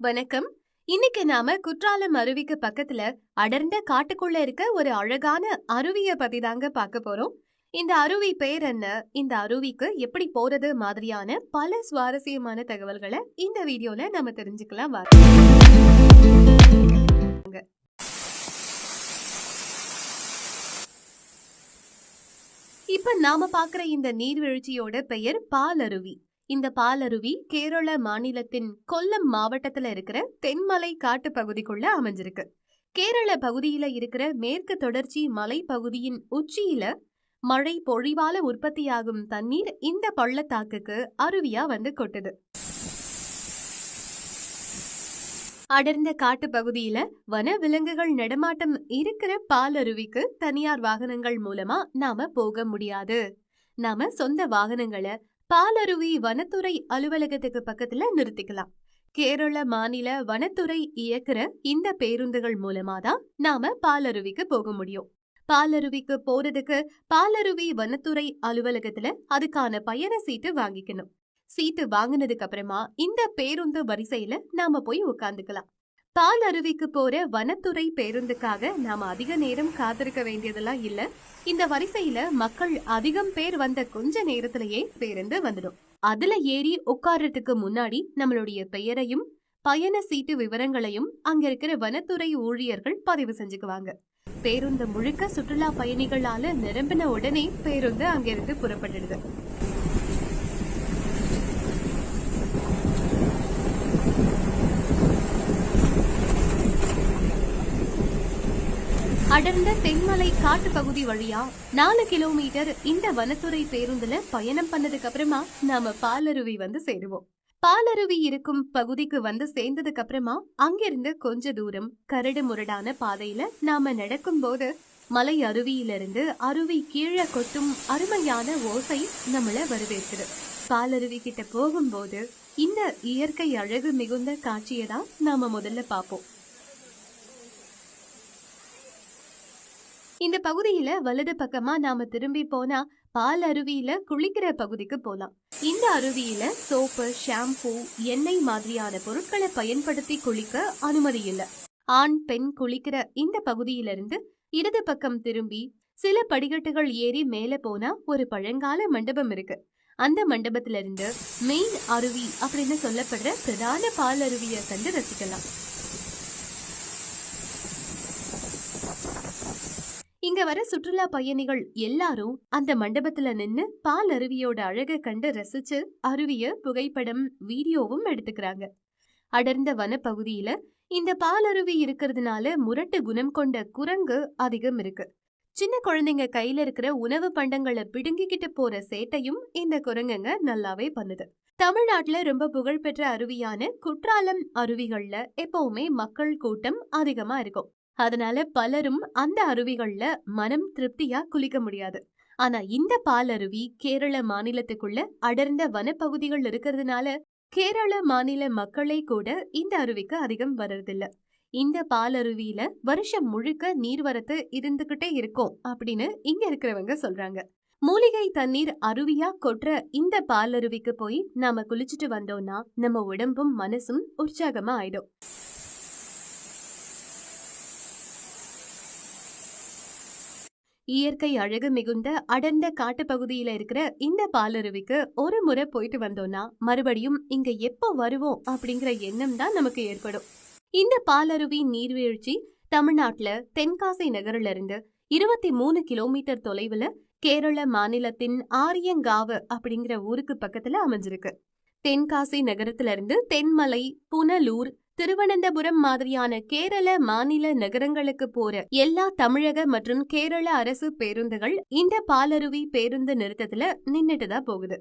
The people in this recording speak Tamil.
வணக்கம். இன்னைக்கு நாம குற்றாலம் அருவிக்கு பக்கத்துல அடர்ந்த காட்டுக்குள்ள இருக்க ஒரு அழகான அருவிய பத்தி தாங்க பார்க்க போறோம். இந்த அருவி பேர் என்ன? இந்த அருவிக்கு எப்படி போறது மாதிரியான பல சுவாரஸ்யமான தகவல்களை இந்த வீடியோல நம்ம தெரிஞ்சுக்கலாம். வாங்க இப்ப நாம பாக்குற இந்த நீர்வீழ்ச்சியோட பெயர் பாலருவி. இந்த பாலருவி கேரள மாநிலத்தின் கொல்லம் மாவட்டத்துல இருக்கிற தென்மலை காட்டு பகுதிக்குள்ள அமைஞ்சிருக்கு. கேரள பகுதியில இருக்கிற மேற்கு தொடர்ச்சி மலை பகுதியின் உச்சியில மழை பொழிவால உற்பத்தியாகும் தண்ணீர் இந்த பள்ளத்தாக்குக்கு அருவியா வந்து கொட்டுது. அடர்ந்த காட்டு பகுதியில வன விலங்குகள் நடமாட்டம் இருக்கிற பாலருவிக்கு தனியார் வாகனங்கள் மூலமா நாம போக முடியாது. நாம சொந்த வாகனங்களை பாலருவி வனத்துறை அலுவலகத்துக்கு பக்கத்துல நிறுத்திக்கலாம். கேரள மாநில வனத்துறை இயக்குற இந்த பேருந்துகள் மூலமா தான் நாம பாலருவிக்கு போக முடியும். பாலருவிக்கு போறதுக்கு பாலருவி வனத்துறை அலுவலகத்துல அதுக்கான பயண சீட்டு வாங்கிக்கணும். சீட்டு வாங்கினதுக்கு அப்புறமா இந்த பேருந்து வரிசையில நாம போய் உட்காந்துக்கலாம் பால் அருவிக்கு போற வனத்துறை பேருந்துக்காக நாம அதிக நேரம் காத்திருக்க வேண்டியதெல்லாம் இல்ல. இந்த வரிசையில மக்கள் அதிகம் பேர் வந்த கொஞ்ச நேரத்திலேயே பேருந்து வந்துடும். அதுல ஏறி உட்கார்றதுக்கு முன்னாடி நம்மளுடைய பெயரையும் பயண சீட்டு விவரங்களையும் அங்க இருக்கிற வனத்துறை ஊழியர்கள் பதிவு செஞ்சுக்குவாங்க. பேருந்து முழுக்க சுற்றுலா பயணிகளால நிரம்பின உடனே பேருந்து அங்கிருந்து புறப்பட்டுடுது அடர்ந்த தென்மலை காட்டு பகுதி வழியா நாலு கிலோமீட்டர் இந்த வனத்துறை பேருந்துல பயணம் பண்ணதுக்கு அப்புறமா நாம பாலருவி வந்து சேருவோம். பாலருவி இருக்கும் பகுதிக்கு வந்து சேர்ந்ததுக்கு அப்புறமா அங்கிருந்து கொஞ்ச தூரம் கரடு முரடான பாதையில நாம நடக்கும் போது மலை அருவியிலிருந்து அருவி கீழே கொட்டும் அருமையான ஓசை நம்மள வரவேற்குது. பாலருவி கிட்ட போகும்போது இந்த இயற்கை அழகு மிகுந்த காட்சியை தான் நாம முதல்ல பார்ப்போம். இந்த பகுதியில வலது பக்கமா நாம திரும்பி போனா பால் அருவியில குளிக்கிற பகுதிக்கு போலாம். இந்த அருவியில சோப்பு ஷாம்பு எண்ணெய் மாதிரியான பொருட்களை பயன்படுத்தி குளிக்க அனுமதி இல்ல. ஆண் பெண் குளிக்கிற இந்த பகுதியிலிருந்து இடது பக்கம் திரும்பி சில படிக்கட்டுகள் ஏறி மேல போனா ஒரு பழங்கால மண்டபம் இருக்கு. அந்த மண்டபத்துல இருந்து மெயின் அருவி அப்படின்னு சொல்லப்படுற பிரதான பால் அருவியை கண்டு ரசிக்கலாம். அங்க வர சுற்றுலா பயணிகள் எல்லாரும் அந்த மண்டபத்துல நின்னு பால் அருவியோட அழக கண்டு ரசிச்சு அருவிய புகைப்படம் வீடியோவும் எடுத்துக்கிறாங்க. அடர்ந்த வனப்பகுதியில இந்த பால் அருவி இருக்கிறதுனால முரட்டு குணம் கொண்ட குரங்கு அதிகம் இருக்கு. சின்ன குழந்தைங்க கையில இருக்கிற உணவு பண்டங்களை பிடுங்கிக்கிட்டு போற சேட்டையும் இந்த குரங்குங்க நல்லாவே பண்ணுது. தமிழ்நாட்டுல ரொம்ப புகழ்பெற்ற அருவியான குற்றாலம் அருவிகள்ல எப்பவுமே மக்கள் கூட்டம் அதிகமா இருக்கும். அதனால பலரும் அந்த அருவிகள்ல மனம் திருப்தியா குளிக்க முடியாது. ஆனா இந்த பால் அருவி கேரள மாநிலத்துக்குள்ள அடர்ந்த வனப்பகுதிகள் இருக்கிறதுனால கேரள மாநில மக்களே கூட இந்த அருவிக்கு அதிகம் வர்றதில்ல. இந்த பால் அருவியில வருஷம் முழுக்க நீர்வரத்து இருந்துகிட்டே இருக்கும் அப்படின்னு இங்க இருக்கிறவங்க சொல்றாங்க. மூலிகை தண்ணீர் அருவியா கொட்டுற இந்த பால் அருவிக்கு போய் நாம குளிச்சுட்டு வந்தோம்னா நம்ம உடம்பும் மனசும் உற்சாகமா ஆயிடும். இயற்கை அழகு மிகுந்த அடர்ந்த காட்டுப்பகுதியில இருக்கிற இந்த பாலருவிக்கு ஒரு முறை போயிட்டு வந்தோம்னா மறுபடியும் இங்க எப்போ வருவோம் அப்படிங்கிற எண்ணம் தான் நமக்கு ஏற்படும். இந்த பாலருவி நீர்வீழ்ச்சி தமிழ்நாட்டுல தென்காசி நகரில இருந்து இருபத்தி மூணு கிலோமீட்டர் தொலைவுல கேரள மாநிலத்தின் ஆரியங்காவு அப்படிங்கிற ஊருக்கு பக்கத்துல அமைஞ்சிருக்கு. தென்காசி நகரத்துல இருந்து தென்மலை புனலூர் திருவனந்தபுரம் மாதிரியான கேரள மாநில நகரங்களுக்கு போற எல்லா தமிழக மற்றும் கேரள அரசு பேருந்துகள் இந்த பாலருவி பேருந்து நிறுத்தத்துல நின்னுட்டு தான் போகுது